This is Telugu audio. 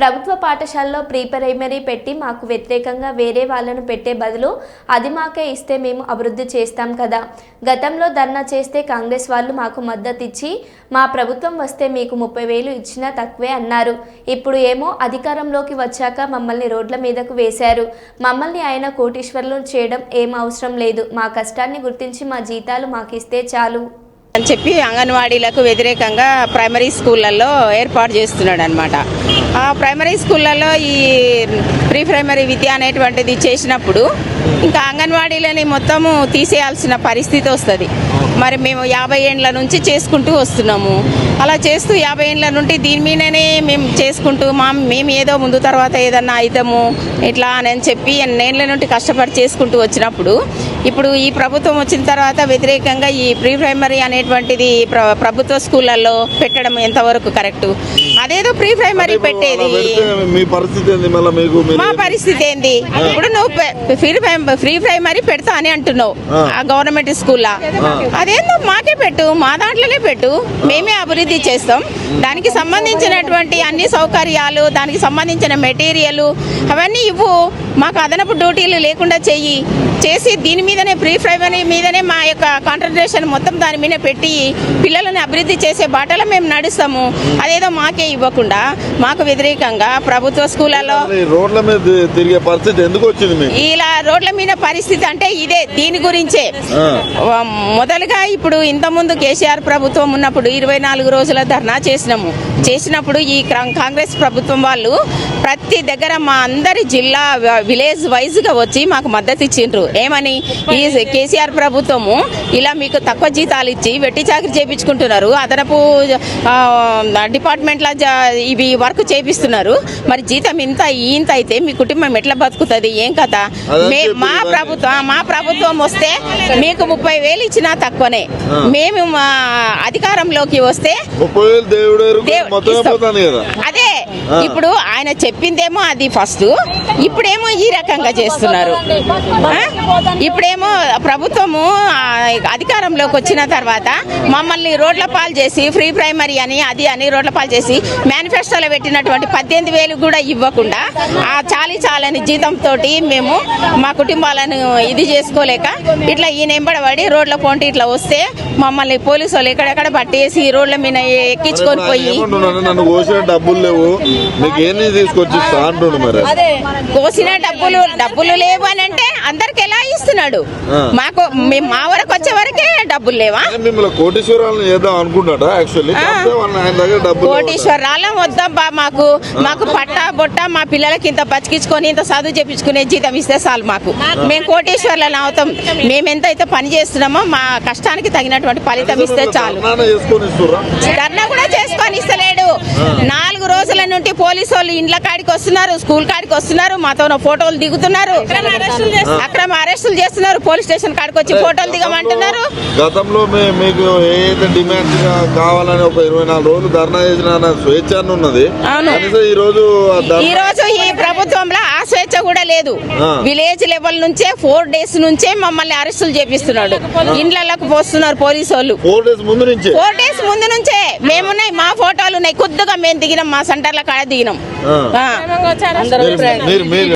ప్రభుత్వ పాఠశాలలో ప్రీ ప్రైమరీ పెట్టి మాకు వ్యతిరేకంగా వేరే వాళ్ళను పెట్టే బదులు అది మాకే ఇస్తే మేము అభివృద్ధి చేస్తాం కదా. గతంలో ధర్నా చేస్తే కాంగ్రెస్ వాళ్ళు మాకు మద్దతు ఇచ్చి మా ప్రభుత్వం వస్తే మీకు ముప్పై వేలు ఇచ్చినా తక్కువే అన్నారు. ఇప్పుడు ఏమో అధికారంలోకి వచ్చాక మమ్మల్ని రోడ్ల మీదకు వేశారు. మమ్మల్ని ఆయన కోటీశ్వర్లు చేయడం ఏం అవసరం లేదు. మా కష్టాన్ని గుర్తించి మా జీతాలు మాకు ఇస్తే చాలు. అని చెప్పి అంగన్వాడీలకు వ్యతిరేకంగా ప్రైమరీ స్కూళ్ళల్లో ఏర్పాటు చేస్తున్నాడు అనమాట ఆ ప్రైమరీ స్కూళ్ళల్లో ఈ ప్రీ ప్రైమరీ విద్య అనేటువంటిది చేసినప్పుడు ఇంకా అంగన్వాడీలని మొత్తము తీసేయాల్సిన పరిస్థితి వస్తుంది. మరి మేము యాభై ఏండ్ల నుంచి చేసుకుంటూ వస్తున్నాము. అలా చేస్తూ యాభై ఏండ్ల నుండి దీని మీదనే మేము చేసుకుంటూ మా మేము ఏదో ముందు తర్వాత ఏదన్నా అవుతాము ఇట్లా అని చెప్పి ఎన్నేళ్ళ నుండి కష్టపడి చేసుకుంటూ వచ్చినప్పుడు ఇప్పుడు ఈ ప్రభుత్వం వచ్చిన తర్వాత వ్యతిరేకంగా ఈ ప్రీ ప్రైమరీ అనేటువంటిది ప్ర- ప్రభుత్వ స్కూళ్ళల్లో పెట్టడం ఎంతవరకు కరెక్ట్? అదేదో ప్రీ ప్రైమరీ పెట్టేది. మీ పరిస్థితి ఏంది మళ్ళీ మీకు మీరు మా పరిస్థితి ఏంది? ఇప్పుడు నువ్వు ఫ్రీ ప్రైమ్ ఫ్రీ ప్రైమరీ పెడతా అని అంటున్నావు. ఆ. ఆ గవర్నమెంట్ స్కూల్లో అదేందో మాకే పెట్టు మా దాంట్లోనే పెట్టు. మేమే అభివృద్ధి చేస్తాం. దానికి సంబంధించినటువంటి అన్ని సౌకర్యాలు దానికి సంబంధించిన మెటీరియల్ అవన్నీ ఇవ్వు. మాకు అదనపు డ్యూటీలు లేకుండా చెయ్యి. చేసి దీని మీదనే ప్రీ ప్రైమరీ మీదనే మా యొక్క కాన్సన్ట్రేషన్ మొత్తం దాని మీద పెట్టి పిల్లలని అభివృద్ధి చేసే బాటలో మేము నడుస్తాము. అదేదో మాకే ఇవ్వకుండా మాకు వ్యతిరేకంగా ప్రభుత్వ స్కూళ్ళలో రోడ్ల మీద తిరిగే పరిస్థితి ఎందుకు వచ్చింది ఇలా రోడ్ల మీద పరిస్థితి అంటే ఇదే దీని గురించే. మొదలుగా ఇప్పుడు ఇంతకుముందు కేసీఆర్ ప్రభుత్వం ఉన్నప్పుడు ఇరవై నాలుగు రోజుల ధర్నా చేసినాము. చేసినప్పుడు ఈ కాంగ్రెస్ ప్రభుత్వం వాళ్ళు ప్రతి దగ్గర మా అందరి జిల్లా విలేజ్ వైజ్గా వచ్చి మాకు మద్దతు ఇచ్చిండ్రు. ఏమని? ఈ కేసీఆర్ ప్రభుత్వము ఇలా మీకు తక్కువ జీతాలు ఇచ్చి వెట్టి చాకరీ చేపించుకుంటున్నారు. అదనపు డిపార్ట్మెంట్ల ఇవి వర్క్ చేపిస్తున్నారు. మరి జీతం ఇంత ఇంత అయితే మీ కుటుంబం ఎట్లా బతుకుతుంది? ఏం కథ? మే-. ప్రభుత్వం మా ప్రభుత్వం వస్తే మీకు ముప్పై వేలు ఇచ్చినా తక్కువనే. మేము మా అధికారంలోకి వస్తే అదే. ఇప్పుడు ఆయన చెప్పిందేమో అది ఫస్ట్. ఇప్పుడేమో ఈ రకంగా చేస్తున్నారు. ఆ? ఇప్పుడేమో ప్రభుత్వము అధికారంలోకి వచ్చిన తర్వాత మమ్మల్ని రోడ్ల పాలు చేసి ఫ్రీ ప్రైమరీ అని అది అని రోడ్ల పాలు చేసి మేనిఫెస్టోలో పెట్టినటువంటి పద్దెనిమిది వేలు కూడా ఇవ్వకుండా ఆ చాలి చాలని జీతంతో మేము మా కుటుంబాలను ఇది చేసుకోలేక ఇట్లా ఈయన ఎంబడబడి రోడ్ల పొంటి ఇట్లా వస్తే మమ్మల్ని పోలీసు వాళ్ళు ఎక్కడెక్కడ పట్టేసి రోడ్ల మీద ఎక్కించుకొని పోయి నన్ను డబ్బులు లేవు. తీసుకొచ్చి కోసిన డబ్బులు డబ్బులు లేవు అని అంటే అందరికి ఎలా ఇస్తున్నాడు. మాకు మేము మా వరకు వచ్చే వరకే డబ్బులు లేవా? కోటీశ్వరాలను చేద్దాం యాక్చువల్లీ. కోటీశ్వరాల వద్దబ్బా మాకు. మాకు పట్ట బొట్ట మా పిల్లలకి ఇంత బతికించుకొని ఇంత చదువు చెప్పించుకునే జీతం ఇస్తే చాలు మాకు. మేము కోటీశ్వర్లను అవుతాం. మేము ఎంత అయితే పని చేస్తున్నామో మా కష్టానికి తగినటువంటి ఫలితం ఇస్తే చాలు. ధర్నా కూడా చేసుకొని ఇస్తలేడు. రోజుల నుండి పోలీసు వాళ్ళు ఇండ్ల కాడికి వస్తున్నారు స్కూల్ కాడికి వస్తున్నారు మాతో ఫోటోలు దిగుతున్నారు. అక్రమ అరెస్టులు చేస్తున్నారు. పోలీస్ స్టేషన్ కాడికి వచ్చి ఫోటోలు దిగమంటున్నారు. గతంలో మీకు ఏదైతే డిమాండ్ కావాలని ఒక ఇరవై నాలుగు రోజులు ధర్నా చేసిన స్వేచ్ఛ ఉన్నది. ఈ రోజు ఈ రోజు ఈ ప్రభుత్వంలో ఆ స్వేచ్ఛ కూడా లేదు. విలేజ్ లెవెల్ నుంచే ఫోర్ డేస్ నుంచే మమ్మల్ని అరెస్టులు చేపిస్తున్నాడు. ఇండ్లకు పోస్తున్నారు పోలీసు వాళ్ళు. ఫోర్ డేస్ ముందు నుంచే? ఫోర్ డేస్ ముందు నుంచే. మేమున్నాయి మా ఫోటోలు ఉన్నాయి. కొద్దిగా మేము దిగినాం మా సెంటర్ల కాడ దిగినాం ఆ. ఆ. మీరు- మీరు మీరు